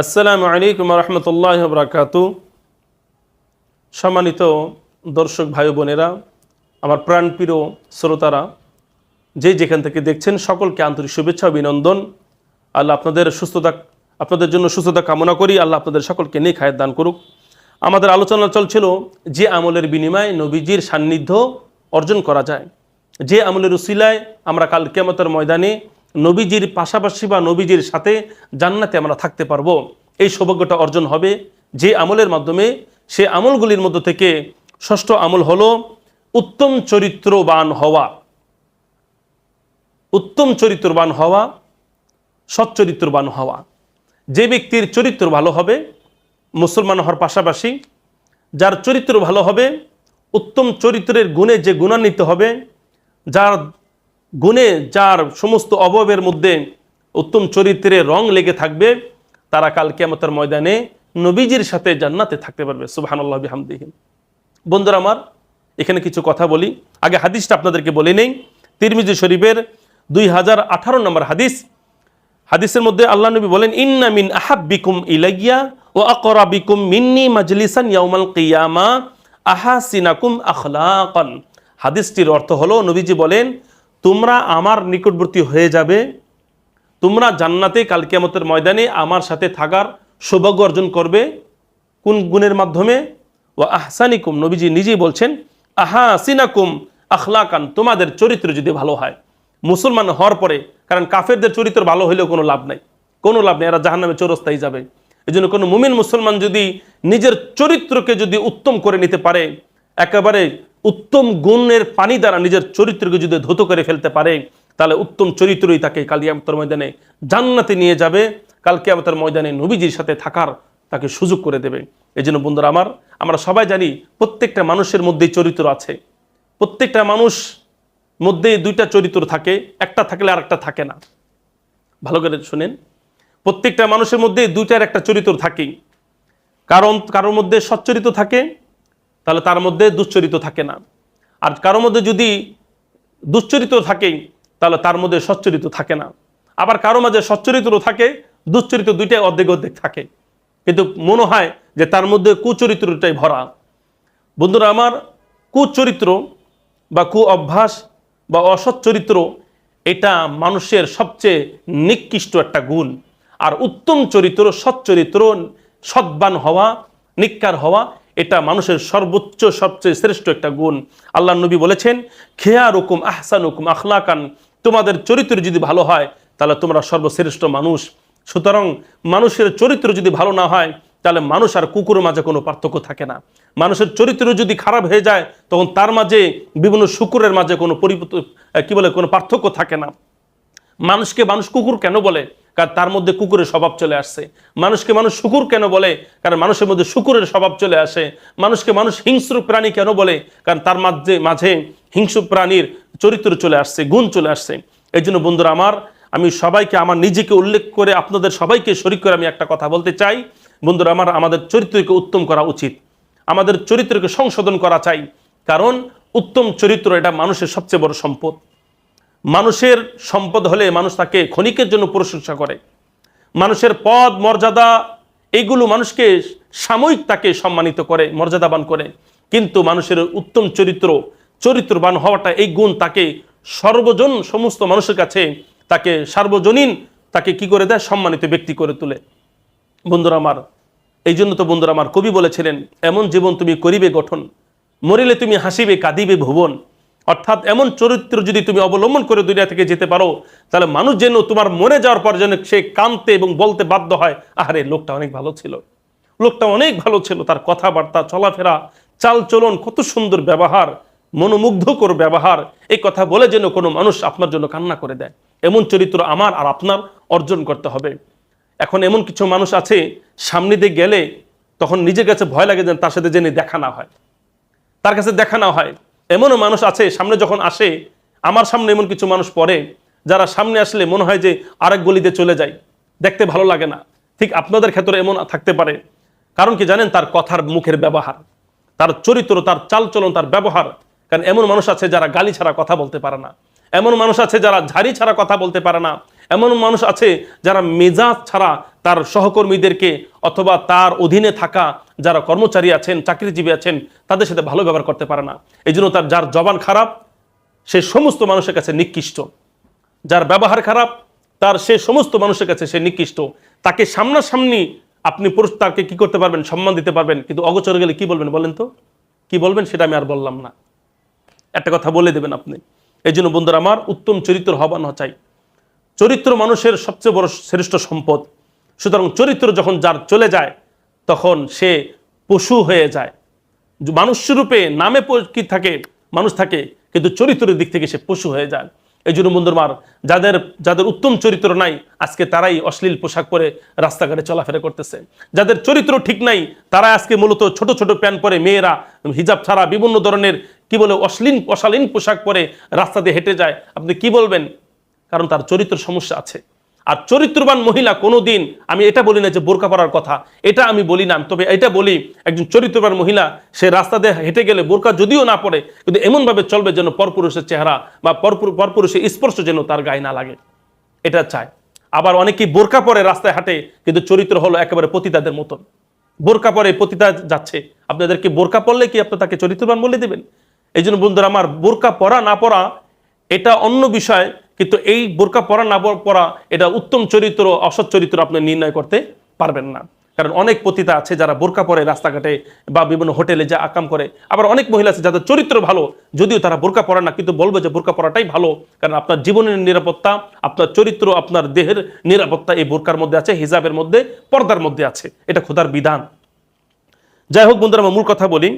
আসসালামু আলাইকুম রহমতুল্লাহ বরাকাত। সম্মানিত দর্শক ভাই বোনেরা, আমার প্রাণপ্রিয় শ্রোতারা, যে যেখান থেকে দেখছেন সকলকে আন্তরিক শুভেচ্ছা, অভিনন্দন। আল্লাহ আপনাদের সুস্থতা আপনাদের জন্য সুস্থতা কামনা করি, আল্লাহ আপনাদের সকলকে নেক হায়াত দান করুক। আমাদের আলোচনা চলছিল যে আমলের বিনিময়ে নবীজির সান্নিধ্য অর্জন করা যায়। যে আমলের উসিলায় আমরা কাল কেমতের ময়দানে নবীজির পাশাপাশি বা নবীজির সাথে জান্নাতে আমরা থাকতে পারব। এই সৌভাগ্যটা অর্জন হবে যে আমলের মাধ্যমে। সে আমলগুলির মধ্য থেকে ষষ্ঠ আমল হলো উত্তম চরিত্রবান হওয়া। উত্তম চরিত্রবান হওয়া সচ্চরিত্রবান হওয়া। যে ব্যক্তির চরিত্র ভালো হবে, মুসলমান হওয়ার পাশাপাশি যার চরিত্র ভালো হবে, উত্তম চরিত্রের গুণে যে গুণান্বিত হবে, যার গুণে যার সমস্ত অবয়বের মধ্যে উত্তম চরিত্রের রং লেগে থাকবে, তারা কাল কেমতের ময়দানে নবীজির সাথে জান্নাতে থাকতে পারবে। সুবাহান্লাহ বিহামদিহিম বন্ধুরা আমার, এখানে কিছু কথা বলি। আগে হাদিসটা আপনাদেরকে বলে নেই। তিরমিজি শরীফের দুই হাজার আঠারো নম্বর হাদিস। হাদিসের মধ্যে আল্লাহ নবী বলেন, ইন্না মিন আহাব্বিকুম ইলাইয়া ও আকরাবিকুম মিন্নি মাজলিসান ইয়াউমাল কিয়ামা আহাসিনাকুম আখলাকান। হাদিসটির অর্থ হলো, নবীজি বলেন তোমরা আমার নিকটবর্তী হয়ে যাবে। তোমরা জান্নাতে কাল কিয়ামতের ময়দানে আমার সাথে থাকার সৌভাগ্য অর্জন করবে। কোন গুণের মাধ্যমে? ও আহসানিকুম, নবীজি নিজেই বলছেন আহা সিনাকুম আখলাকান তোমাদের চরিত্র যদি ভালো হয়। মুসলমান হওয়ার পরে, কারণ কাফেরদের চরিত্র ভালো হইলেও কোনো লাভ নাই। কোনো লাভ নেই, এরা জাহান্নামে চোরস্তাই যাবে। এই জন্য কোনো মুমিন মুসলমান যদি নিজের চরিত্রকে যদি উত্তম করে নিতে পারে, একেবারে উত্তম গুণের পানি দ্বারা নিজের চরিত্রকে যদি ধুত করে ফেলতে পারে, তাহলে উত্তম চরিত্রই তাকে কালিয়ামতর ময়দানে জান্নাতে নিয়ে যাবে। কালকে আমাদের ময়দানে নবীজির সাথে থাকার তাকে সুযোগ করে দেবে। এই জন্য বন্ধুরা আমার, আমরা সবাই জানি প্রত্যেকটা মানুষের মধ্যেই চরিত্র আছে। প্রত্যেকটা মানুষ মধ্যে দুইটা চরিত্র থাকে, একটা থাকলে আর একটা থাকে না। ভালো করে শুনেন। প্রত্যেকটা মানুষের মধ্যে দুইটার একটা চরিত্র থাকেই কারণ, কারোর মধ্যে সচ্চরিত থাকে তাহলে তার মধ্যে দুশ্চরিত থাকে না। আর কারোর মধ্যে যদি দুশ্চরিত্র থাকে, তাহলে তার মধ্যে সচ্চরিত থাকে না। আবার কারও মাঝে সচ্চরিত্র থাকে দুশ্চরিত্র দুইটাই অর্ধেক অর্ধেক থাকে। কিন্তু মনে হয় যে তার মধ্যে কুচরিত্রটাই ভরা। বন্ধুরা, আমার কুচরিত্র বা কু অভ্যাস বা অসৎ চরিত্র এটা মানুষের সবচেয়ে নিকৃষ্ট একটা গুণ। আর উত্তম চরিত্র সৎ চরিত্র সৎবান হওয়া, নিকার হওয়া এটা মানুষের সর্বোচ্চ, সবচেয়ে শ্রেষ্ঠ একটা গুণ। আল্লাহ নবী বলেছেন খেয়া রুকুম আহসান হুকুম আখলাকান। তোমাদের চরিত্র যদি ভালো হয়, তাহলে তোমরা সর্বশ্রেষ্ঠ মানুষ। সুতরাং মানুষের চরিত্র যদি ভালো না হয়, তাহলে মানুষ আর কুকুরের মাঝে কোনো পার্থক্য থাকে না। মানুষের চরিত্র যদি খারাপ হয়ে যায়, তখন তার মাঝে বিভিন্ন শুকুরের মাঝে কোনো পরিবর্তন কি বলে, কোনো পার্থক্য থাকে না। মানুষকে মানুষ কুকুর কেন বলে? কারণ তার মধ্যে কুকুরের স্বভাব চলে আসছে। মানুষকে মানুষ শুকুর কেন বলে? কারণ মানুষের মধ্যে শুকুরের স্বভাব চলে আসে। মানুষকে মানুষ হিংস্র প্রাণী কেন বলে? কারণ তার মাঝে মাঝে হিংস্র প্রাণীর চরিত্র চলে আসছে, গুণ চলে আসছে। এই জন্য বন্ধুরা আমার, আমি সবাইকে, আমার নিজেকে উল্লেখ করে আপনাদের সবাইকে শরিক করে আমি একটা কথা বলতে চাই। বন্ধুরা আমার, আমাদের চরিত্রকে উত্তম করা উচিত। আমাদের চরিত্রকে সংশোধন করা চাই। কারণ উত্তম চরিত্র এটা মানুষের সবচেয়ে বড় সম্পদ। মানুষের সম্পদ হলে মানুষ তাকে ক্ষণিকের জন্য প্রশংসা করে। মানুষের পদ, মর্যাদা এইগুলো মানুষকে সাময়িক তাকে সম্মানিত করে, মর্যাদাবান করে। কিন্তু মানুষের উত্তম চরিত্র, চরিত্রবান হওয়াটা এই গুণ তাকে সর্বজন সমস্ত মানুষের কাছে তাকে সার্বজনীন তাকে কি করে দেয়? সম্মানিত ব্যক্তি করে তোলে। বন্ধুরা আমার, এই জন্য তো বন্ধুরা আমার কবি বলেছিলেন, এমন জীবন তুমি করিবে গঠন, মরিলে তুমি হাসিবে, কাঁদিবে ভুবন। অর্থাৎ এমন চরিত্র যদি তুমি অবলম্বন করে দুনিয়া থেকে যেতে পারো, তাহলে মানুষ যেন তোমার মরে যাওয়ার পর যেন সে কানতে এবং বলতে বাধ্য হয় আরে লোকটা অনেক ভালো ছিল। লোকটা অনেক ভালো ছিল, তার কথাবার্তা, চলাফেরা, চালচলন, কত সুন্দর ব্যবহার, মনোমুগ্ধকর ব্যবহার। এই কথা বলে যেন কোনো মানুষ আপনার জন্য কান্না করে দেয়। এমন চরিত্র আমার আর আপনার অর্জন করতে হবে। এখন এমন কিছু মানুষ আছে, সামনে দিয়ে গেলে তখন নিজের কাছে ভয় লাগে যেন তার সাথে জেনে দেখা না হয়। তার কাছে দেখা না হয়। এমনও মানুষ আছে, সামনে যখন আসে, আমার সামনে এমন কিছু মানুষ পড়ে, যারা সামনে আসলে মনে হয় যে আরেক গলিতে চলে যায়। দেখতে ভালো লাগে না। ঠিক আপনাদের ক্ষেত্রে এমন থাকতে পারে। কারণ কি জানেন, তার কথার মুখের ব্যবহার, তার চরিত্র, তার চালচলন, তার ব্যবহার। কারণ এমন মানুষ আছে যারা গালি ছাড়া কথা বলতে পারে না। এমন মানুষ আছে যারা ঝাড়ি ছাড়া কথা বলতে পারে না। এমন মানুষ আছে যারা মেজাজ ছাড়া তার সহকর্মীদেরকে অথবা তার অধীনে থাকা যারা কর্মচারী আছেন, চাকরিজীবী আছেন, তাদের সাথে ভালো ব্যবহার করতে পারে না। এই জন্য তার, যার জবান খারাপ, সে সমস্ত মানুষের কাছে নিকৃষ্ট। যার ব্যবহার খারাপ, তার সে সমস্ত মানুষের কাছে সে নিকৃষ্ট। তাকে সামনাসামনি আপনি পুরুষ, তাকে কি করতে পারবেন? সম্মান দিতে পারবেন। কিন্তু অগোচরে গেলে কি বলবেন বলেন তো? কি বলবেন সেটা আমি আর বললাম না। একটা কথা বলে দেবেন আপনি। এই জন্য বন্ধুরা, আমার উত্তম চরিত্র হবান চাই। চরিত্র মানুষের সবচেয়ে বড় শ্রেষ্ঠ সম্পদ। সুতরাং চরিত্র যখন যার চলে যায় তখন সে পশু হয়ে যায়। যে মানুষ রূপে নামে কি থাকে? মানুষ থাকে, কিন্তু চরিত্রের দিক থেকে সে পশু হয়ে যায়। এই জন্য বন্ধুরমার যাদের যাদের উত্তম চরিত্র নাই, আজকে তারাই অশ্লীল পোশাক পরে রাস্তাঘাটে চলাফেরা করতেছে। যাদের চরিত্র ঠিক নাই তারা আজকে মূলত ছোট ছোট প্যান্ট পরে মেয়েরা, হিজাব ছাড়া বিভিন্ন ধরনের, কি বলে, অশ্লীল, অশালীন পোশাক পরে রাস্তা দিয়ে হেঁটে যায়। আপনি কি বলবেন? কারণ তার চরিত্র সমস্যা আছে। আর চরিত্রবান মহিলা কোনোদিন, আমি এটা বলি না যে বোরকা পরার কথা, এটা আমি বলি না, তবে এটা বলি, একজন চরিত্রবান মহিলা, সে রাস্তা দিয়ে হেঁটে গেলে বোরকা যদিও না পড়ে কিন্তু এমনভাবে চলবে যেন পরপুরুষের চেহারা বা পরপুর- পরপুরুষের স্পর্শ যেন তার গায়ে না লাগে। এটা চায় আবার অনেকেই বোরকা পরে রাস্তায় হাঁটে, কিন্তু চরিত্র হলো একেবারে পতিতাদের মতন। বোরকা পরে পতিতা যাচ্ছে। আপনাদেরকে বোরকা পরলে কি আপনি তাকে চরিত্রবান বলে দেবেন? এই জন্য বন্ধুরা, আমার বোরকা পরা না পরা, এটা অন্য বিষয় কিন্তু এই বোরকা পরা না পরা এটা উত্তম চরিত্র, অসৎ চরিত্র আপনি নির্ণয় করতে পারবেন না। কারণ অনেক পতিতা আছে যারা বোরকা পরে রাস্তাঘাটে বা বিভিন্ন হোটেলে যা আকাম করে। আবার অনেক মহিলা আছে যাদের চরিত্র ভালো, যদিও তারা বোরকা পরে না, কিন্তু বলবে যে বোরকা পরাটাই ভালো। কারণ আপনার জীবনের নিরাপত্তা, আপনার চরিত্র, আপনার দেহের নিরাপত্তা এই বোরকার মধ্যে আছে, হিজাবের মধ্যে, পর্দার মধ্যে আছে। এটা খোদার বিধান। যাই হোক বন্ধুরা, আমার মূল কথা বলি।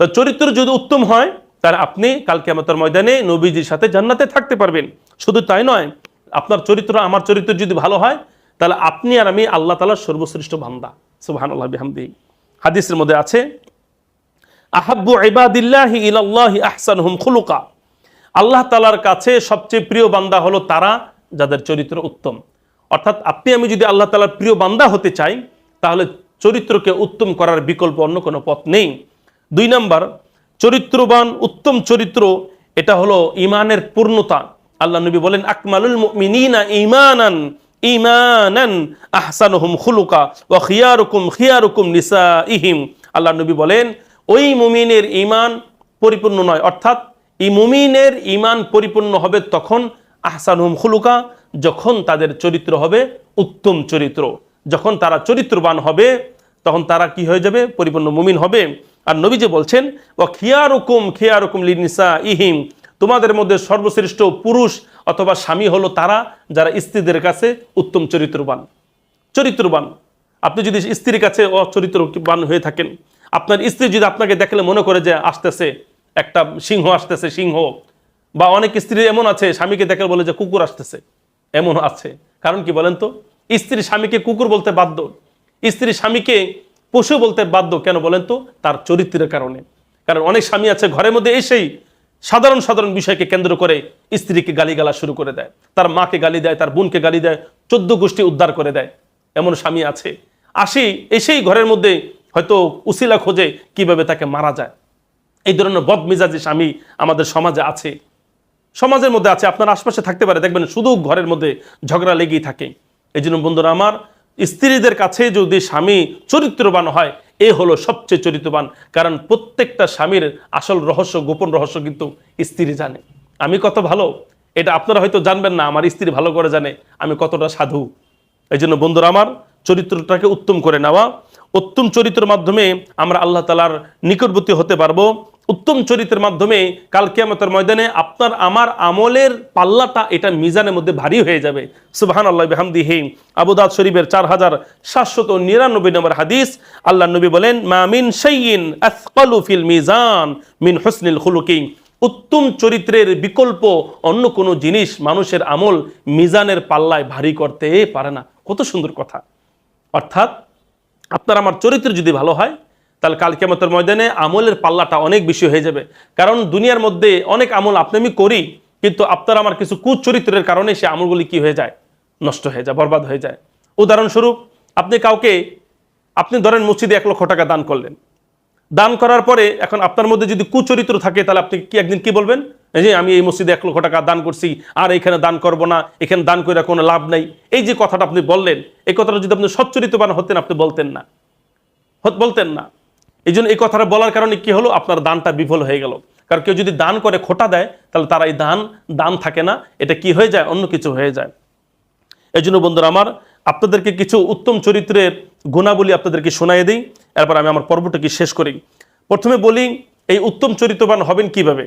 তো চরিত্র যদি উত্তম হয় তাহলে আপনি কালকে আমাদের ময়দানে নবীজির সাথে জান্নাতে থাকতে পারবেন। শুধু তাই নয়, আপনার চরিত্র, আমার চরিত্র যদি ভালো হয়, তাহলে আপনি আর আমি আল্লাহ তালার সর্বশ্রেষ্ঠ বান্দা। সুবাহান আল্লাহ বিহামদি। হাদিসের মধ্যে আছে, আহাব্বু ইবাদিল্লাহি ইলাল্লাহি আহসানহুম খুলুকা। আল্লাহ তালার কাছে সবচেয়ে প্রিয় বান্দা হলো তারা যাদের চরিত্র উত্তম। অর্থাৎ আপনি, আমি যদি আল্লাহ তালার প্রিয় বান্দা হতে চাই, তাহলে চরিত্রকে উত্তম করার বিকল্প অন্য কোনো পথ নেই। দুই নাম্বার চরিত্রবান, উত্তম চরিত্র, এটা হলো ইমানের পূর্ণতা। আল্লাহ নবী বলেন, আকমালুল মুমিনিনা ঈমানান ঈমানান আহসানুহুম খুলুকা ওয়া খিয়ারুকুম খিয়ারুকুম নিসাইহিম। আল্লাহ নবী বলেন, ওই মুমিনের ঈমান পরিপূর্ণ নয়। অর্থাৎ, এই মুমিনের ঈমান পরিপূর্ণ হবে তখন আহসানুহুম খুলুকা, যখন তাদের চরিত্র হবে উত্তম চরিত্র। যখন তারা চরিত্রবান হবে, তখন তারা কি হয়ে যাবে? পরিপূর্ণ মুমিন হবে। আর নবী যে বলছেন ও খিয়ারুকুম খিয়ারুকুম লিনিসা ইহিম তোমাদের মধ্যে সর্বশ্রেষ্ঠ পুরুষ অথবা স্বামী হলো তারা যারা স্ত্রীদের কাছে উত্তম চরিত্রবান। চরিত্রবান। আপনি যদি স্ত্রীর কাছে অচরিত্রবান হয়ে থাকেন, আপনার স্ত্রী যদি আপনাকে দেখলে মনে করে যে আসতেছে, একটা সিংহ আসতেছে, সিংহ। বা অনেক স্ত্রী এমন আছে, স্বামীকে দেখলে বলে যে কুকুর আসতেছে। এমন আছে। কারণ কি বলেন তো? স্ত্রী স্বামীকে কুকুর বলতে বাধ্য। স্ত্রী স্বামীকে পশু বলতে বাধ্য কেন বলেন তো? তার চরিত্রের কারণে। কারণ অনেক স্বামী আছে, ঘরের মধ্যে এসেই সাধারণ সাধারণ বিষয়কে কেন্দ্র করে স্ত্রীকে গালিগালা শুরু করে দেয়। তার মাকে গালি দেয়, তার বোনকে গালি দেয়, চোদ্দ গোষ্ঠী উদ্ধার করে দেয়। এমন স্বামী আছে। আসি, এসেই ঘরের মধ্যে হয়তো উসিলা খোঁজে কীভাবে তাকে মারা যায়। এই ধরনের বদমেজাজি স্বামী আমাদের সমাজে আছে। সমাজের মধ্যে আছে, আপনার আশপাশে থাকতে পারে। দেখবেন শুধু ঘরের মধ্যে ঝগড়া লেগেই থাকে। এই জন্য বন্ধুরা আমার স্ত্রীদের কাছে যদি স্বামী চরিত্রবান হয়, এ হলো সবচেয়ে চরিত্রবান। কারণ প্রত্যেকটা স্বামীর আসল রহস্য, গোপন রহস্য কিন্তু স্ত্রী জানে। আমি কত ভালো? এটা আপনারা হয়তো জানবেন না, আমার স্ত্রী ভালো করে জানে, আমি কতটা সাধু। এই জন্য বন্ধুরা আমার, চরিত্রটাকে উত্তম করে নেওয়া। উত্তম চরিত্রের মাধ্যমে আমরা আল্লাহ তালার নিকটবর্তী হতে পারব। উত্তম চরিত্রের মাধ্যমে কালকে আমাদের ময়দানে আপনার, আমার আমলের পাল্লাটা এটা মিজানের মধ্যে ভারী হয়ে যাবে। সুবাহান আল্লাহ বেহামদিহি আবুদাদ শরীফের চার হাজার সাতশত নিরানব্বই নম্বর হাদিস আল্লাহ নবী বলেন, মা মিন শাইইন আথকালু ফিল মিজান মিন হুসনিল খুলুকি। উত্তম চরিত্রের বিকল্প অন্য কোনো জিনিস মানুষের আমল মিজানের পাল্লায় ভারী করতে পারে না। কত সুন্দর কথা। অর্থাৎ আপনার আমার চরিত্র যদি ভালো হয় তাহলে কাল কেমতের ময়দানে আমলের পাল্লাটা অনেক বেশি হয়ে যাবে। কারণ দুনিয়ার মধ্যে অনেক আমল আপনি আমি করি, কিন্তু আপনার আমার কিছু কুচরিত্রের কারণে সে আমলগুলি কি হয়ে যায়? নষ্ট হয়ে যায়, বরবাদ হয়ে যায়। উদাহরণস্বরূপ, আপনি কাউকে, আপনি ধরেন মসজিদে এক লক্ষ টাকা দান করলেন। দান করার পরে এখন আপনার মধ্যে যদি কুচরিত্র থাকে, তাহলে আপনি কি একদিন কি বলবেন? যে আমি এই মসজিদে এক লক্ষ টাকা দান করছি, আর এখানে দান করব না, এখানে দান করে কোনো লাভ নেই। এই যে কথাটা আপনি বললেন, এই কথাটা যদি আপনি সচ্চরিতবান হতেন, আপনি বলতেন না। বলতেন না। এই জন্য এই কথাটা বলার কারণে কি হলো? আপনার দানটা বিফল হয়ে গেল। কারণ কেউ যদি দান করে খোটা দেয়, তাহলে তারা এই দান দান থাকে না। এটা কি হয়ে যায়? অন্য কিছু হয়ে যায়। এই জন্য বন্ধুরা আমার, আপনাদেরকে কিছু উত্তম চরিত্রের গুণাবলী আপনাদেরকে শোনাই দিই। এরপর আমি আমার পর্বটাকে শেষ করি। প্রথমে বলি, এই উত্তম চরিত্রবান হবেন কীভাবে?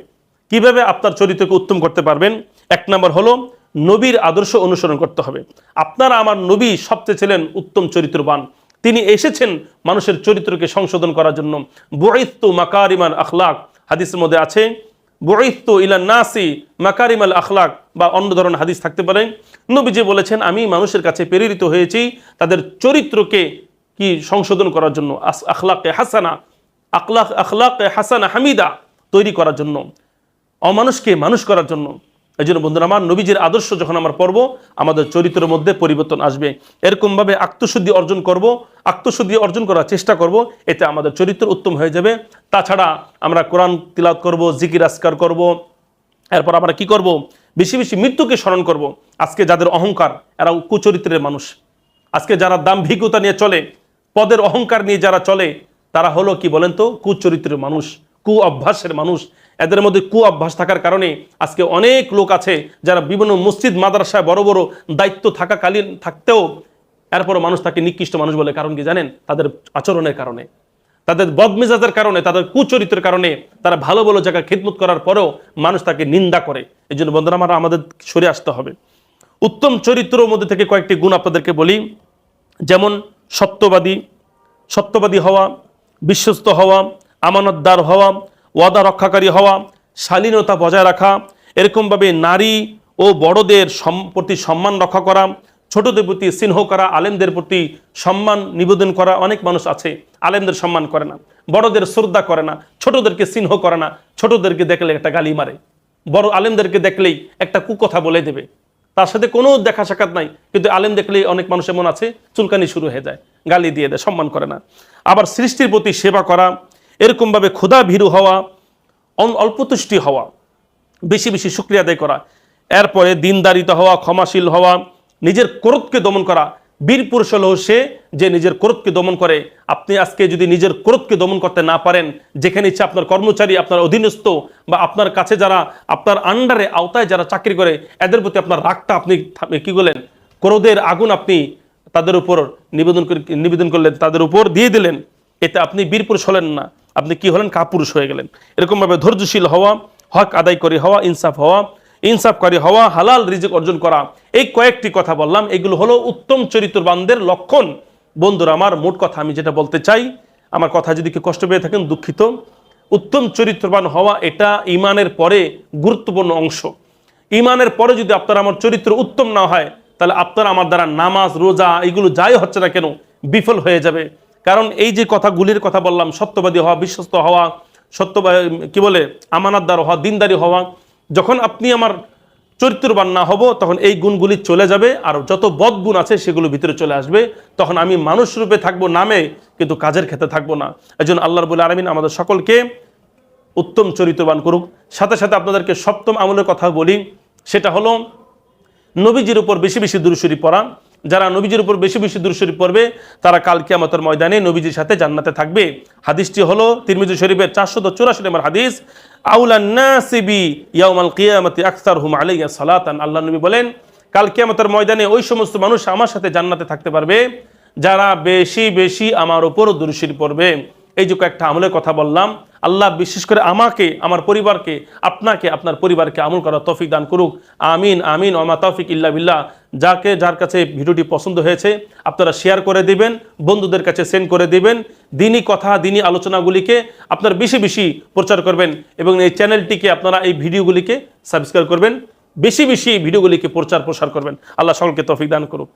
কীভাবে আপনার চরিত্রকে উত্তম করতে পারবেন? এক নম্বর হলো, নবীর আদর্শ অনুসরণ করতে হবে। আপনারা আমার নবী সবচেয়ে ছিলেন উত্তম চরিত্রবান। তিনি এসেছেন মানুষের চরিত্রকে সংশোধন করার জন্য। বৈত্য মাকারিমান আখলাক। হাদিসের মধ্যে আছে বৈত্য ইলা নাসি মাকারিমাল আখলাক বা অন্য ধরনের হাদিস থাকতে পারে। নবীজি বলেছেন, আমি মানুষের কাছে প্রেরিত হয়েছি তাদের চরিত্রকে কি সংশোধন করার জন্য। আখলাকে হাসানা, আখলাক আখলাকে হাসানা হামিদা তৈরি করার জন্য। অমানুষকে মানুষ করার জন্য। এই জন্য বন্ধুরা আমার নবীজির আদর্শ যখন আমার পড়ব, আমাদের চরিত্রের মধ্যে পরিবর্তন আসবে। এরকমভাবে আত্মশুদ্ধি অর্জন করব, আত্মশুদ্ধি অর্জন করার চেষ্টা করব, এতে আমাদের চরিত্র উত্তম হয়ে যাবে। তাছাড়া আমরা কোরআন তিলাত করব, জিকির আসকার করব। এরপর আমরা কি করব? বেশি বেশি মৃত্যুকে স্মরণ করব। আজকে যাদের অহংকার এরা কুচরিত্রের মানুষ। আজকে যারা দাম্ভিকতা নিয়ে চলে, পদের অহংকার নিয়ে যারা চলে, তারা হলো কি বলেন তো? কুচরিত্রের মানুষ কু অভ্যাসের মানুষ। এদের মধ্যে কু অভ্যাস থাকার কারণে আজকে অনেক লোক আছে যারা বিভিন্ন মসজিদ, মাদ্রাসায় বড় বড় দায়িত্ব থাকাকালীন থাকতেও এরপরও মানুষ তাকে নিকৃষ্ট মানুষ বলে। কারণ কি জানেন? তাদের আচরণের কারণে, তাদের বদমেজাজের কারণে, তাদের কুচরিত্রের কারণে তারা ভালো ভালো জায়গায় খিদমত করার পরেও মানুষ তাকে নিন্দা করে। এই জন্য বন্ধুরা আমাদের সরে আসতে হবে। উত্তম চরিত্রর মধ্যে থেকে কয়েকটি গুণ আপনাদেরকে বলি। যেমন সত্যবাদী সত্যবাদী হওয়া, বিশ্বস্ত হওয়া, আমানতদার হওয়া ওয়াদা রক্ষাকারী হওয়া, শালীনতা বজায় রাখা, এরকমভাবে নারী ও বড়দের প্রতি সম্মান রক্ষা করা, ছোটদের প্রতি স্নেহ করা, আলেমদের প্রতি সম্মান নিবেদন করা অনেক মানুষ আছে, আলেমদের সম্মান করে না, বড়দের শ্রদ্ধা করে না, ছোটদেরকে স্নেহ করে না, ছোটদেরকে দেখলে একটা গালি মারে, বড় আলেমদেরকে দেখলেই একটা কুকথা বলে দেবে। তার সাথে কোনো দেখা সাক্ষাৎ নাই, কিন্তু আলেম দেখলেই অনেক মানুষ এমন আছে, চুলকানি শুরু হয়ে যায়, গালি দিয়ে দেয়, সম্মান করে না। আবার সৃষ্টির প্রতি সেবা করা এরকমভাবে ক্ষুধা ভীরু হওয়া অল্পতুষ্টি হওয়া, বেশি বেশি শুক্রিয়া আদায় করা, এরপরে দিনদারিতা হওয়া, ক্ষমাশীল হওয়া, নিজের ক্রোধকে দমন করা, বীর পুরুষ হলো সে যে নিজের ক্রোধকে দমন করে, আপনি আজকে যদি নিজের ক্রোধকে দমন করতে না পারেন, যেখানে ইচ্ছে আপনার কর্মচারী, আপনার অধীনস্থ বা আপনার কাছে যারা, আপনার আন্ডারে আওতায় যারা চাকরি করে, এদের প্রতি আপনার রাগটা আপনি কি বলেন ক্রোধের আগুন আপনি তাদের উপর নিবেদন নিবেদন করলেন, তাদের উপর দিয়ে দিলেন, এতে আপনি বীর পুরুষ হলেন না। আপনি কি হলেন? কাপুরুষ হয়ে গেলেন। এরকমভাবে ধৈর্যশীল হওয়া, হক আদায় করে হওয়া, ইনসাফ হওয়া, ইনসাফকারী হওয়া, হালাল রিজিক অর্জন করা, এই কয়েকটি কথা বললাম। এগুলো হলো উত্তম চরিত্রবানদের লক্ষণ। বন্ধুরা, আমার মোট কথা, আমি যেটা বলতে চাই, আমার কথা যদি কেউ কষ্ট পেয়ে থাকেন, দুঃখিত। উত্তম চরিত্রবান হওয়া, এটা ইমানের পরে গুরুত্বপূর্ণ অংশ। ইমানের পরে যদি আপনার আমার চরিত্র উত্তম না হয়, তাহলে আপনার আমার দ্বারা নামাজ, রোজা, এগুলো যাই হচ্ছে না কেন, বিফল হয়ে যাবে। কারণ এই যে কথাগুলির কথা বললাম, সত্যবাদী হওয়া, বিশ্বস্ত হওয়া সত্য কি বলে, আমানাতদার হওয়া, দিনদারি হওয়া, যখন আপনি আমার চরিত্রবান না হব, তখন এই গুণগুলি চলে যাবে, আর যত বদ গুণ আছে সেগুলো ভিতরে চলে আসবে। তখন আমি মানুষ রূপে থাকব নামে, কিন্তু কাজের ক্ষেত্রে থাকব না। এই জন্য আল্লাহ রবুল আলমিন আমাদের সকলকে উত্তম চরিত্রবান করুক। সাথে সাথে আপনাদেরকে সপ্তম আমলের কথা বলি, সেটা হলো, নবীজির উপর বেশি বেশি দূরসুরি পড়া। যারা নবীজির উপর বেশি বেশি দুরুশরী পড়বে, তারা কাল কিয়ামতের ময়দানে নবীজির সাথে জান্নাতে থাকবে। হাদিসটি হলো তিরমিজি শরীফের চারশো তো চুরাশি নম্বর হাদিস আউলান্নাসিবি ইয়াউমাল কিয়ামতি আকসার হুম আলাইয়া সালাতান। আল্লাহ নবী বলেন, কাল কিয়ামতের ময়দানে ওই সমস্ত মানুষ আমার সাথে জান্নাতে থাকতে পারবে, যারা বেশি বেশি আমার উপর দুরুশরী পড়বে। এই যে কয়েকটা আমলের কথা বললাম আল্লাহ বিশেষ করে আমাকে, আমার পরিবারকে, আপনাকে, আপনার পরিবারকে আমল করার তৌফিক দান করুক। আমিন আমিন ওমা তৌফিক ইল্লা বিল্লাহ। যাকে, যার কাছে ভিডিওটি পছন্দ হয়েছে, আপনারা শেয়ার করে দিবেন, বন্ধুদের কাছে সেন্ড করে দিবেন, দিনই কথা, দিনই আলোচনাগুলিকে আপনার বেশি বেশি প্রচার করবেন এবং এই চ্যানেলটিকে আপনারা এই ভিডিওগুলিকে সাবস্ক্রাইব করবেন, বেশি বেশি ভিডিওগুলিকে প্রচার প্রসার করবেন। আল্লাহ সকলকে তৌফিক দান করুক।